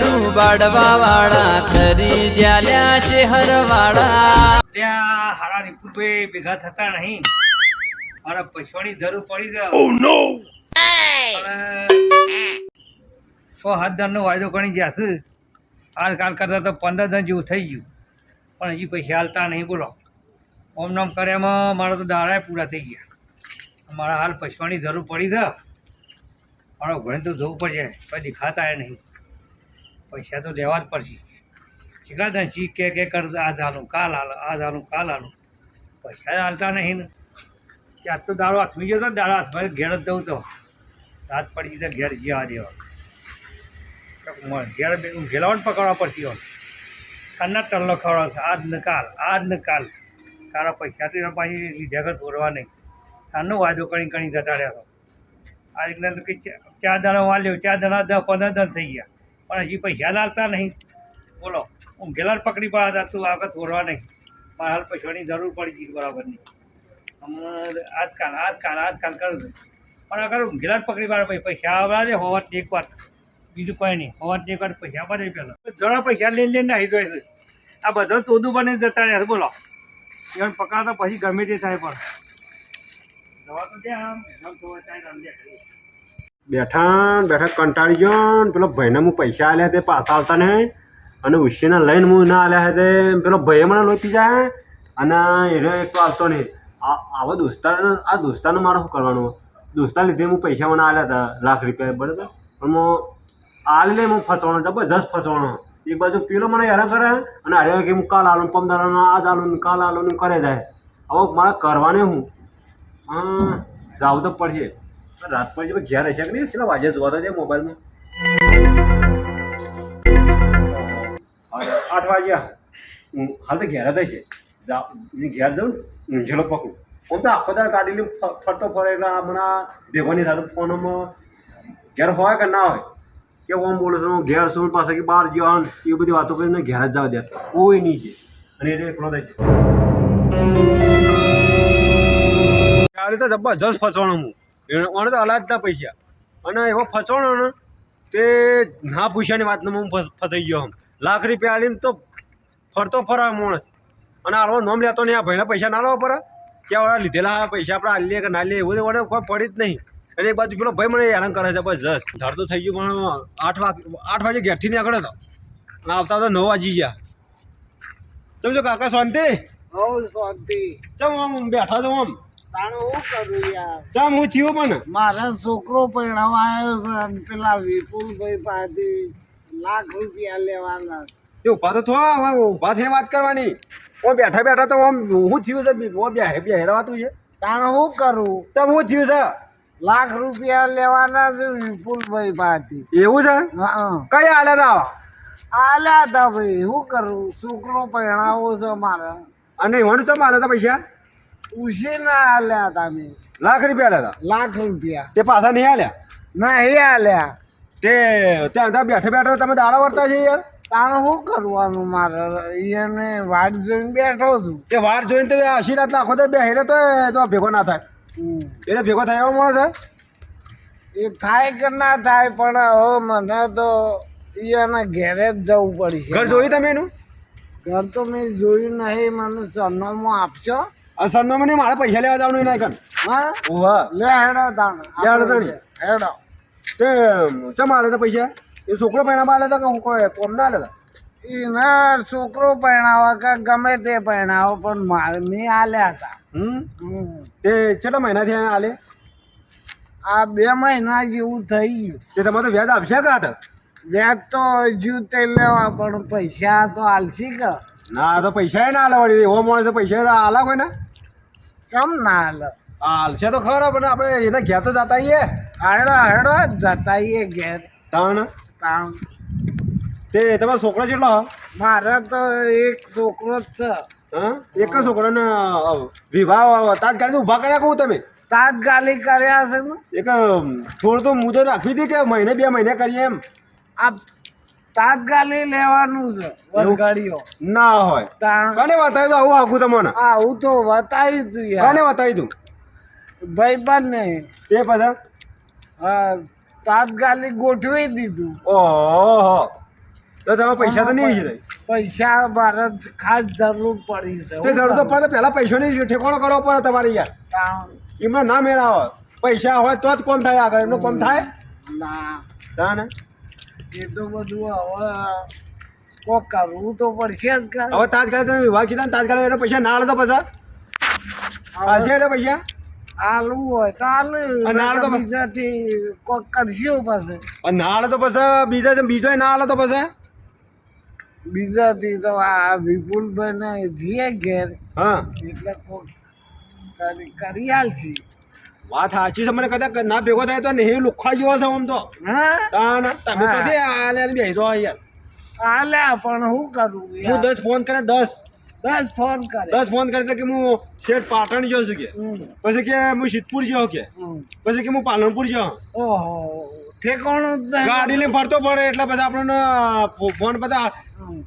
લાડુ બાડવા વાળા ખરી જ્યાલ્યા છે હરવાળા. ત્યાં હારા રિપુભાઈ ભેગા થતા નહીં. મારા પૈસાની જરૂર પડી ગયો નો સો હાથ દારનો વાયદો કરી ગયા છે. આજકાલ કરતાં તો પંદર દન જેવું થઈ ગયું. પણ હજી પૈસા હાલતા નહીં બોલો. ઓમ નામ કર્યામાં મારા તો દાડા પૂરા થઈ ગયા. મારા હાલ પૈસાની જરૂર પડી છે મારો ઘણી તો જવું પડશે કોઈ દેખાતા એ નહીં. પૈસા તો લેવા જ પડશે. કેટલા ચીક કે કે કરતા આ હાલું કાલ હાલો, આ ધાનું, કાલ હાલો. પૈસા હાલતા નહીં ને. ત્યાં તો દાડો હાથમી ગયો તો દાડો હાથમાં ઘેર જ દઉં તો. રાત પડી તો ઘેર જવા દેવા. ઘેર બે પકડવા પડતી હોય કાલના ટલ્લો ખવડાવ આજ ને કાલ, આજ ને કાલ. તારા પૈસાથી પાછી લીધા ઘર છોડવા નહીં. સાનો વાયદો કરી કરી જતા આ રીતના તો કંઈ ચા- ચાર દાણા વાલ્યો ચાર દાણા દસ પંદર દસ થઈ ગયા. પણ હજી પૈસા લાવતા નહીં. બોલો, હું ગેલાર પકડી પાડતા તું આગળ છોડવા નહીં મારે હાલ પૈસાની જરૂર પડી ગઈ બરાબરની. હમણાં આજકાલ આજકાલ આજકાલ કરું છું. પણ અગર ગેલાર પકડી પાડે પછી પૈસા આવડે હોવા એક વાર બીજું કોઈ નહીં. હોવા એક વાર પૈસા પડે પહેલાં. જરા પૈસા લઈને લઈને આવી જાય છે. આ બધો ચોદું બને જતા રહ્યા બોલો. એમ પકડતા પછી ગમે તે થાય પણ. દવા તો ત્યાં આમ જમ થવા ચાય સમજ્યા કરીએ. બેઠા બેઠા કંટાળી ગયો ને પેલો ભાઈને હું પૈસા આલ્યા તે પાછા આવતા ને અને ઉશીને લઈને હું ના આલ્યા તે. પેલો ભાઈએ મને લોચી જાય. અને એને એક આવતો નહીં. આવા દોસ્તાર, આ દોસ્તારને મારે શું કરવાનું? દોસ્તાર લીધે હું પૈસા મને આલ્યા હતા, લાખ રૂપિયા, બરાબર? પણ હું આલી લઈ હું ફસવાનો, જબરજસ્ત ફસવાનો. એક બાજુ પેલો મને હેરાન કરે અને હારે કે હું કાલ આલું પંદર આ જ આલું કાલ આલું કરે જાય. હવે મારે કરવાને હું. હા, જાવું તો પડશે. રાત જે ઘેર હશે કે નહીં? છેલ્લા વાજે જોવા તો છે મોબાઈલમાં. આઠ વાગ્યા. હું હાલ તો ઘેર જ છે ઘેર જાઉં ને પકડું. આમ તો આખો દાર ગાડી લઈને ફરતો ફરે એટલે હમણાં ભેગોની થતો ફોનમાં ઘેર હોય કે ના હોય? કે ઓમ બોલું છું ઘેર છું પાસે કે બહાર જવાનું એ બધી વાતો કરીને ઘેર જ જવા દે. કોઈ નહીં છે. અને એટલે એકલો થાય છે. ગાડી તો જબરજસ્ત ફસવાનું હું. એને મને તો અલાજ ના પૈસા. અને એવો ફસવાનો ને તે ના પૂછ્યાની વાતનું હું ફસાઈ ગયો આમ. લાખ રૂપિયા આલીને તો ફરતો ફરા માણસ. અને આવો નોમ લેતો નહીં આ ભાઈના પૈસા ના લાવો પર. કે હવે લીધેલા પૈસા આપણે આલીએ કે ના લઈએ એવું તો કોઈ પડી જ નહીં. અને એક બાજુ પેલો ભાઈ મને હેરાન કરે છે જબરજસ્ત ધાર તો થઈ ગયું પણ આઠ વાગે આઠ વાગે ઘેરથી નીકળે તો. અને આવતા તો નવ વાગી ગયા. સમજો કાકા શાંતિ? શાંતિ. ચમ આમ બેઠા છો આમ. તાણે હું કરું યાર? ચમ હું થયું પણ મારા છોકરો પરણાવવા આવ્યો છે અને પેલા વિપુલભાઈ પાસેથી લાખ રૂપિયા લેવાના. તે ઊભા તો થો ઊભા થઈને વાત કરવાની. ઓ બેઠા બેઠા તો આમ હું થયું છે ઓ બે બે હેરાવાતું છે? તાણે હું કરું? તો હું થયું છે? લાખ રૂપિયા લેવાના છે વિપુલભાઈ પાસેથી. એવું છે? હા. કઈ હાલત આવા? આલ્યા હતા ભાઈ શું કરું? છોકરો પરણાવો છે મારા. અને એવાનું ચમ હાલત પૈસા? ઉછીના આલ્યા હતા મેં લાખ રૂપિયા હાલ્યા હતા લાખ રૂપિયા. તે પાછા નહીં હાલ્યા નહીં આલ્યા. તે ત્યાં ત્યાં બેઠા બેઠા તમે દાડા વર્તા છે યાર? તાણે શું કરવાનું મારે? એને વાટ જોઈને બેઠો છું. તે વાર જોઈને તો આશીર્વાદ લાખો તો બે હેડે તો તો ભેગો ના થાય. એટલે ભેગો થાય એવો મળે છે એ થાય કે ના થાય પણ હવે મને તો એને ઘેરે જ જવું પડશે. ઘર જોયું તમે એનું? ઘર તો મેં જોયું નહીં મને સરનામું આપશો? આ મને મારા પૈસા લેવા જવાનું નહીં કન. હા? ઓહા લે હેડો તાણ. લે હેડો તાણ. હેડો. તે ચમ હાલે તો પૈસા? એ છોકરો પૈણા હાલે તો કે કોઈ કોમ ના હાલે એના છોકરો પહેણાવા કે ગમે તે પહેણાવો પણ મારે નહીં આલ્યા હતા હમ. તે કેટલા મહિનાથી એને આલે? આ બે મહિના જેવું થઈ ગયું. તે તમારે તો વ્યાજ આપશે કાટ વ્યાજ તો હજુ તે લેવા પણ પૈસા તો આલશી કે. ના તો પૈસા ના આલે વળી એવો માણસ તો પૈસા તો હોય ના. સમ ના હાલ હાલશે તો ખરો પણ આપણે એના ઘેર તો જતા આવીએ હેડો હેડો જતા આવીએ ઘેર. તાણ? તાણ. તે તમારો છોકરો કેટલો? મારે તો એક છોકરો જ છે. હા? એક જ છોકરાને ને વિવાહ તાત્કાલિક ઊભા કર્યા કહું તમે? તાત્કાલિક કર્યા છે ને. એક થોડું તો મુદત રાખવી હતી કે મહિને બે મહિને કરીએ એમ. આ તાત્કાલિક લેવાનું છે વરગાડીઓ ના હોય. કને બતાવી દઉં આવું આખું તમને? આવું તો બતાવ્યું તું કને યાર બતાવી દઉં ભાઈ નહીં તે પાછા? હા તાત્કાલિક ગોઠવી દીધું. ઓહો. તો તમે પૈસા તો નહીં જ પૈસા મારે ખાસ જરૂર પડી છે તે જરૂર તો પડે પહેલાં પૈસાની ઠેકાણો કરવો પડે તમારે યાર. એમાં ના ના હોય. પૈસા હોય તો જ કોમ થાય આગળ. એમનું કોમ થાય? ના. ના ને એ તો બધું હવે કોક કરવું તો પડશે જ કા હવે તાત્કાલિક તમે વિવાહ કીધા તાત્કાલિક એને પૈસા ના તો પછી? આવશે એને પૈસા? આલવું હોય તો આલુ નાળ તો બીજાથી કોક કરશે પાસે. નાળ તો પછી બીજા બીજો ના આલે તો પછી? બીજાથી તો આ વિપુલભાઈ ને જીએ ઘેર. હા. એટલે કોક કરી કરી આલશે. વાત સાચી છે મને કદાચ ના ભેગો થાય તો નહીં લુખા જેવો છે આમ તો. હા? તમે તો હા. આલે બેસી જાઓ યાર આલે પણ શું કરું હું દસ ફોન કરે દસ. દસ ફોન કરે. દસ ફોન કરે તો કે હું શેઠ પાટણ જો છું કે. પછી કે હું સિદ્ધપુર જાઉં કે. પછી કે હું પાલનપુર જાઉં ઓહો ઠેકાણું. ગાડી લઈને ફરતો પડે એટલે બધા આપણને ફોન બધા.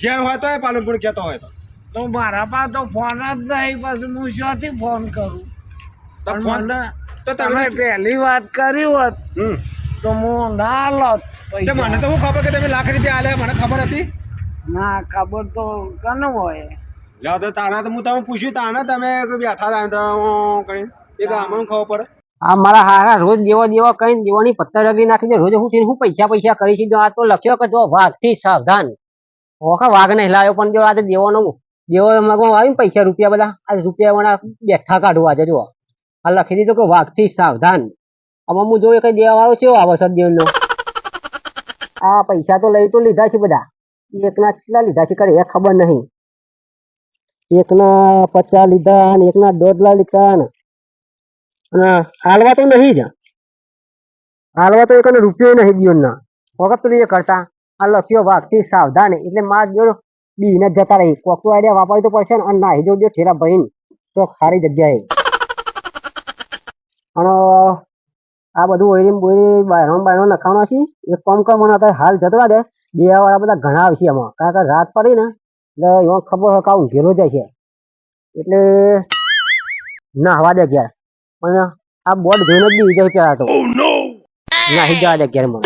ઘેર હોય તો પાલનપુર કહેતો હોય તો. તો મારા પાસે તો ફોન જ નહીં પછી હું શોથી ફોન કરું. તો પણ ફોન મને તો તમે પહેલી વાત કરી હોત હમ. તો હું ના લોત મને તો હું ખબર કે તમે લાખ રૂપિયા આલે મને ખબર હતી? ના ખબર તો કનું હોય. લ્યો તો તારા તો હું તમે પૂછ્યું તાણે તમે કોઈ બેઠા હતા એમ તો એ કે આમાં ખબર પડે. આ મારા હારા રોજ દેવો દેવો કઈ દેવાની પત્તર રગડી નાખી દે રોજ હું થઈને હું પૈસા પૈસા કરી છે. આ તો લખ્યો કે જો વાઘથી સાવધાન. ઓખા વાઘ નહીં લાવ્યો પણ જો આજે દેવાનો દેવો મગમાં આવ્યું ને પૈસા રૂપિયા બધા. આ રૂપિયા વાળા બેઠા કાઢવા આજે જો આ લખી દીધું કે વાઘથી સાવધાન. આમાં હું જોયું કઈ દેવા વાળો છે આવે સદદેવનો આ પૈસા તો લઈ તો લીધા છે બધા. એકના કેટલા લીધા છે કરે એ ખબર નહીં. એકના પચાસ લીધા અને એકના દોઢ લાખ લીધા ને. અને હાલવા તો નહીં જ. હાલવા તો એક રૂપિયો નહીં જીવનના વખત પેલું એ કરતા. આ લખ્યો વાઘથી સાવધાન. એટલે માં જો બીને જતા રહી. કોક તો આઈડિયા વાપરવી તો પડશે ને. અને નાહી જો જો ઠેરા ભાઈ તો સારી જગ્યાએ. અને આ બધું ઓઈલી બોઈલી બાયરો બાયરો નખાવાનો છે એક કામ કર મને અત્યારે હાલ જતવા દે. દેવાવાળા બધા ઘણા આવશે એમાં. કારણ કે રાત પડી ને એટલે એમાં ખબર હોય કાં ઘેરો જાય છે એટલે નાહવા દે ઘેર. પણ આ બોર્ડ જોઈને જ બી જાય હતો ના નાહી જવા દે ઘેર મને.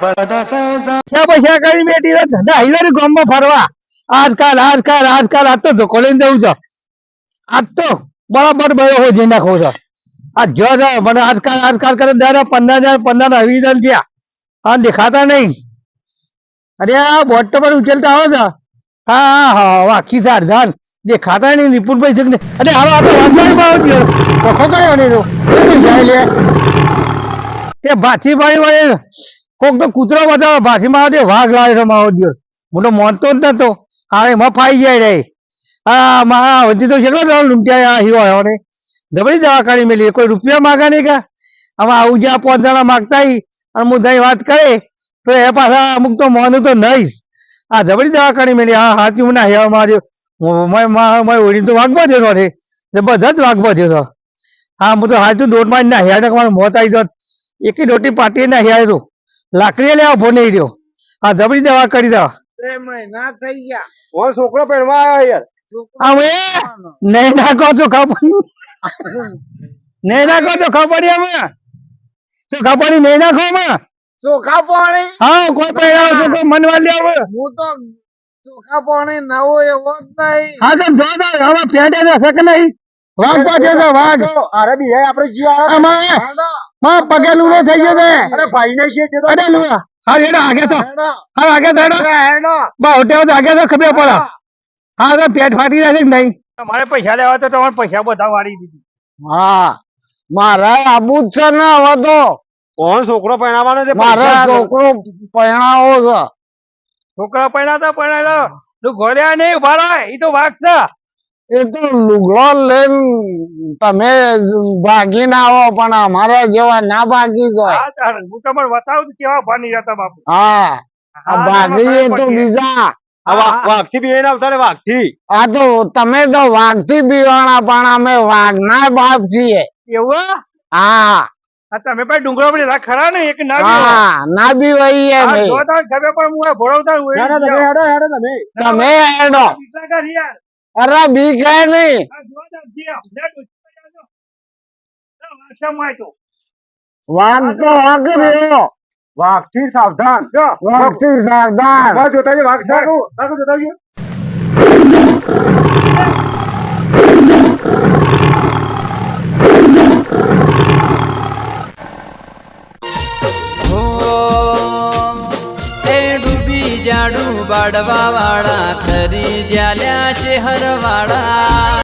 પૈસા પૈસા કરી બેટી ધંધા હાઈવે ગામમાં ફરવા. આજકાલ આજકાલ આજકાલ. આજ તો ધોકો લઈને જવું છે. આજ તો બરાબર બરો હોય જઈ નાખો છો. આ જો મને આજકાલ આજકાલ કરે દર પંદર હજાર, પંદર આવી હજાર થયા. હા દેખાતા નહીં. અરે આ બોટ તો પણ ઉછેલતા આવો છો. હા હા હા સાર ધાન દેખાતા નહીં, નિપુણભાઈ છે અરે હવે આપણે વાંધો ભાવ ઓખો કર્યો નહીં તો. જાય લે? એ ભાથી ભાઈ વાળે કોક તો કૂતરો બતાવે, ભાથી માં વાઘ લાવે છે માવો હું તો માનતો જ નતો. હા, એમાં ફાઈ જાય રે. હા મા હજી તો કેટલો લૂંટ્યા હિયો આવ્યો ને જબરી દવા કાઢી મેલી. કોઈ રૂપિયા માગા નહીં કા? આમાં આવું જ્યાં પાંચ જણા માગતા અને હું દઈ વાત કરે તો એ પાછા અમુક તો મોનું તો નહીં જ. આ જબરી દવાખાની મેલી. હા હાથી ના હેવા માર્યો. મારી ઓળી તો વાગવા જતો રે જબરદસ્ત વાગવા જતો. હા હું તો હાથું દોટમાં ના હેડ મારું મોત આવી જાત. એકી દોટી પાટી ના હેડ તું લાકડી લેવા ફોન નહીં રહ્યો. આ જબરી દવા કરી દેવા થઈ ગયા. છોકરો પહેરવા આવ્યો યાર. નહીં નાખો તો ખબર નહીં નાખો ચોખા અમે તો ખબર નહીં? નાખો અમે ચોખા પાણી હા કોઈ પહેરાવો છો કોઈ મનવા લે હવે. હું તો ચોખા પાણી નવો એવો જ નહીં. હા તો જો તો હવે પેડે ને શક નહીં. વાઘ પાછે છે વાઘ. અરે બી આપણે જીવ આમાં માં પગે લૂડો થઈ ગયો છે. અરે ભાઈ ને છે તો. અરે લુવા હા એડો આગે તો. હા આગે તો હેડો. બા હોટેલ આગે તો ખબર પડા. હા તો પેટ ફાટી જશે કે નહીં? તમારે પૈસા લેવા તો તમારે પૈસા બધા વાળી દીધી. હા મારા આબુ જ છે ને હવે તો. કોણ છોકરો પહેરાવાનો છે મારે છોકરો પહેણાવો છે. છોકરા પહેણાતા પહેણાતા તું ઘોડ્યા નહીં ઊભા રહે એ તો વાઘ છે. એ તો લુગડો લઈને તમે ભાગી ના આવો પણ અમારા જેવા ના ભાગી જાય. હું તમને બતાવું છું કેવા ભાની જતા બાપુ. હા ભાગીએ તો બીજા. વાઘથી બી આવતા વાઘથી? આ તો તમે તો વાઘથી બીવાણા પણ અમે વાઘના બાપ છીએ. એવું હે? તમે ભાઈ ડુંગરો પર જરા ખરા ને? એક ના હા ના બીવાઈએ હા, જો તાર પણ હું ભોળવતા ના તમે હેડો હેડો તમે. તમે હેડો. બીજા કાંઈ નહીં. યાર. અરે બી કહે નહીં. વાઘ તો વાઘ રહ્યો. વાઘથી સાવધાન. વાઘથી સાવધાન. વાઘ જોતા વાઘ છે વાઘ જોતા છે હો એ ડૂબી જાડું બાડવા વાળા ખરી જ્યાલ્યા છે હરવાળા